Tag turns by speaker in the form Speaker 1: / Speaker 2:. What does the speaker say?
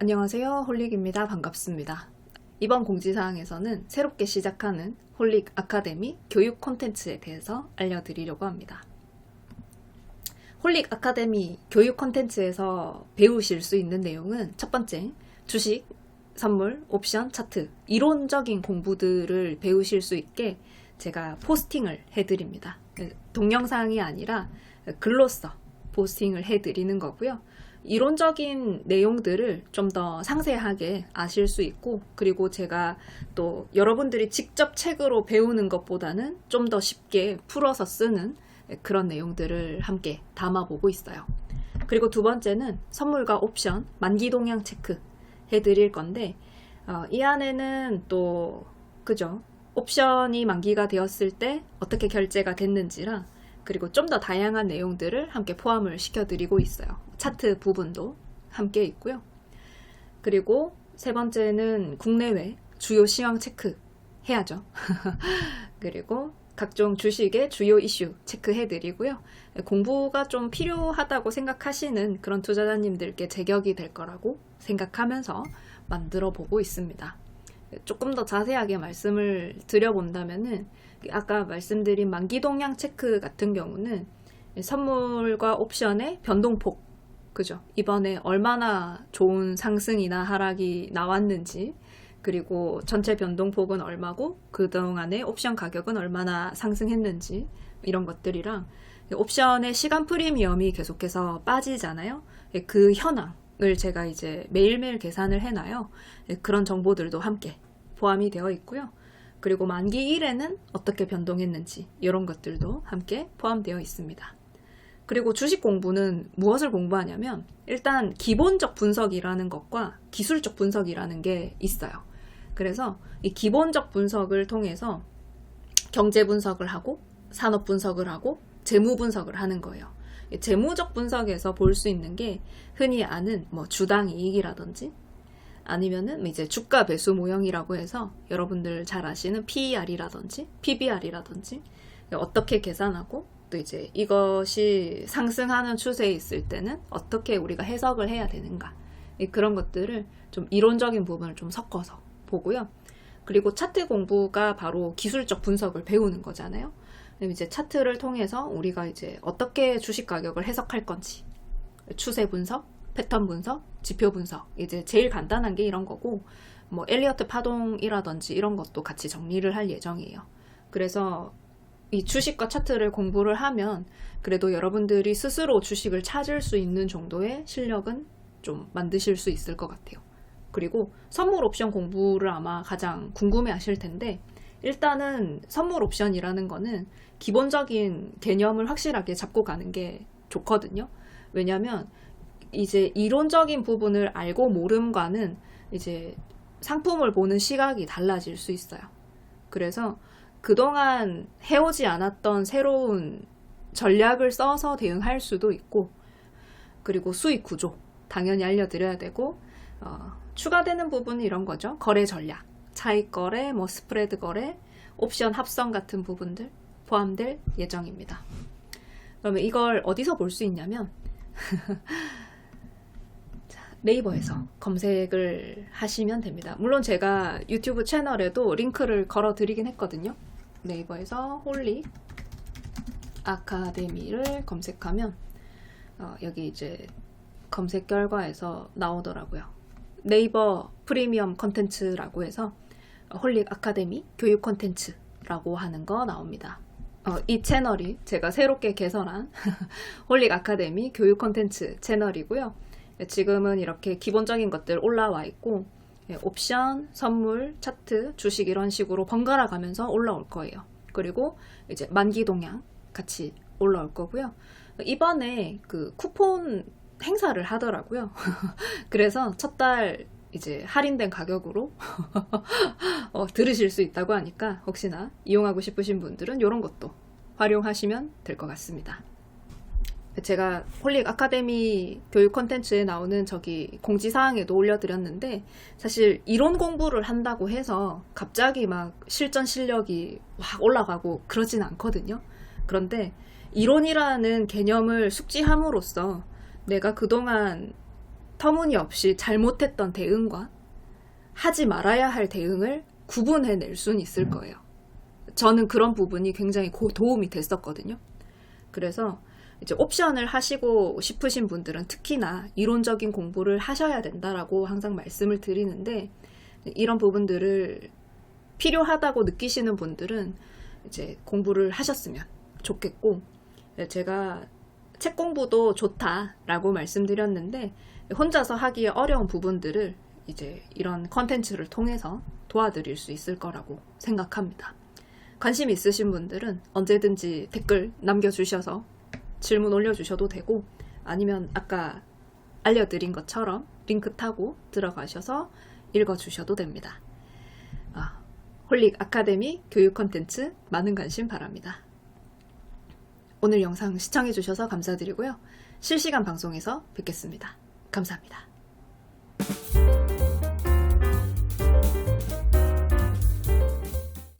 Speaker 1: 안녕하세요. 홀릭입니다. 반갑습니다. 이번 공지사항에서는 새롭게 시작하는 홀릭 아카데미 교육 콘텐츠에 대해서 알려드리려고 합니다. 홀릭 아카데미 교육 콘텐츠에서 배우실 수 있는 내용은 첫 번째, 주식, 선물, 옵션, 차트, 이론적인 공부들을 배우실 수 있게 제가 포스팅을 해드립니다. 동영상이 아니라 글로써 포스팅을 해드리는 거고요. 이론적인 내용들을 좀 더 상세하게 아실 수 있고, 그리고 제가 또 여러분들이 직접 책으로 배우는 것보다는 좀 더 쉽게 풀어서 쓰는 그런 내용들을 함께 담아보고 있어요. 그리고 두 번째는 선물과 옵션, 만기 동향 체크 해드릴 건데, 어, 이 안에는 또, 그죠? 옵션이 만기가 되었을 때 어떻게 결제가 됐는지랑 그리고 좀 더 다양한 내용들을 함께 포함을 시켜드리고 있어요. 차트 부분도 함께 있고요. 그리고 세 번째는 국내외 주요 시황 체크 해야죠. 그리고 각종 주식의 주요 이슈 체크해드리고요. 공부가 좀 필요하다고 생각하시는 그런 투자자님들께 제격이 될 거라고 생각하면서 만들어 보고 있습니다. 조금 더 자세하게 말씀을 드려본다면은 아까 말씀드린 만기 동향 체크 같은 경우는 선물과 옵션의 변동폭 그죠? 이번에 얼마나 좋은 상승이나 하락이 나왔는지 그리고 전체 변동폭은 얼마고 그동안의 옵션 가격은 얼마나 상승했는지 이런 것들이랑 옵션의 시간 프리미엄이 계속해서 빠지잖아요. 그 현황 을 제가 이제 매일매일 계산을 해놔요. 그런 정보들도 함께 포함이 되어 있고요. 그리고 만기 1에는 어떻게 변동했는지 이런 것들도 함께 포함되어 있습니다. 그리고 주식 공부는 무엇을 공부하냐면 일단 기본적 분석이라는 것과 기술적 분석이라는 게 있어요. 그래서 이 기본적 분석을 통해서 경제 분석을 하고 산업 분석을 하고 재무 분석을 하는 거예요. 재무적 분석에서 볼 수 있는 게 흔히 아는 뭐 주당 이익이라든지 아니면은 이제 주가 배수 모형이라고 해서 여러분들 잘 아시는 PER이라든지 PBR이라든지 어떻게 계산하고 또 이제 이것이 상승하는 추세에 있을 때는 어떻게 우리가 해석을 해야 되는가 그런 것들을 좀 이론적인 부분을 좀 섞어서 보고요. 그리고 차트 공부가 바로 기술적 분석을 배우는 거잖아요. 이제 차트를 통해서 우리가 이제 어떻게 주식 가격을 해석할 건지 추세 분석, 패턴 분석, 지표 분석. 이제 제일 간단한 게 이런 거고, 뭐, 엘리어트 파동이라든지 이런 것도 같이 정리를 할 예정이에요. 그래서 이 주식과 차트를 공부를 하면 그래도 여러분들이 스스로 주식을 찾을 수 있는 정도의 실력은 좀 만드실 수 있을 것 같아요. 그리고 선물 옵션 공부를 아마 가장 궁금해 하실 텐데, 일단은 선물 옵션이라는 거는 기본적인 개념을 확실하게 잡고 가는 게 좋거든요. 왜냐면 이제 이론적인 부분을 알고 모름과는 이제 상품을 보는 시각이 달라질 수 있어요. 그래서 그동안 해오지 않았던 새로운 전략을 써서 대응할 수도 있고, 그리고 수익 구조, 당연히 알려드려야 되고, 어, 추가되는 부분은 이런 거죠. 거래 전략, 차익 거래, 뭐 스프레드 거래, 옵션 합성 같은 부분들 포함될 예정입니다. 그러면 이걸 어디서 볼 수 있냐면, 네이버에서 검색을 하시면 됩니다. 물론 제가 유튜브 채널에도 링크를 걸어 드리긴 했거든요. 네이버에서 홀리 아카데미를 검색하면 어, 여기 이제 검색 결과에서 나오더라고요. 네이버 프리미엄 컨텐츠라고 해서 홀릭 아카데미 교육 컨텐츠라고 하는 거 나옵니다. 어, 이 채널이 제가 새롭게 개설한 홀릭 아카데미 교육 컨텐츠 채널이고요. 지금은 이렇게 기본적인 것들 올라와 있고 예, 옵션, 선물, 차트, 주식 이런 식으로 번갈아 가면서 올라올 거예요. 그리고 이제 만기 동향 같이 올라올 거고요. 이번에 그 쿠폰 행사를 하더라고요. 그래서 첫 달 이제 할인된 가격으로 어, 들으실 수 있다고 하니까 혹시나 이용하고 싶으신 분들은 이런 것도 활용하시면 될 것 같습니다. 제가 홀릭 아카데미 교육 컨텐츠에 나오는 저기 공지사항에도 올려드렸는데 사실 이론 공부를 한다고 해서 갑자기 막 실전 실력이 확 올라가고 그러진 않거든요. 그런데 이론이라는 개념을 숙지함으로써 내가 그동안 터무니없이 잘못했던 대응과 하지 말아야 할 대응을 구분해낼 수는 있을 거예요. 저는 그런 부분이 굉장히 고- 도움이 됐었거든요. 그래서 이제 옵션을 하시고 싶으신 분들은 특히나 이론적인 공부를 하셔야 된다라고 항상 말씀을 드리는데 이런 부분들을 필요하다고 느끼시는 분들은 이제 공부를 하셨으면 좋겠고 제가 책 공부도 좋다라고 말씀드렸는데 혼자서 하기에 어려운 부분들을 이제 이런 컨텐츠를 통해서 도와드릴 수 있을 거라고 생각합니다. 관심 있으신 분들은 언제든지 댓글 남겨주셔서 질문 올려주셔도 되고 아니면 아까 알려드린 것처럼 링크 타고 들어가셔서 읽어주셔도 됩니다. 아, 홀릭 아카데미 교육 컨텐츠 많은 관심 바랍니다. 오늘 영상 시청해주셔서 감사드리고요. 실시간 방송에서 뵙겠습니다. 감사합니다.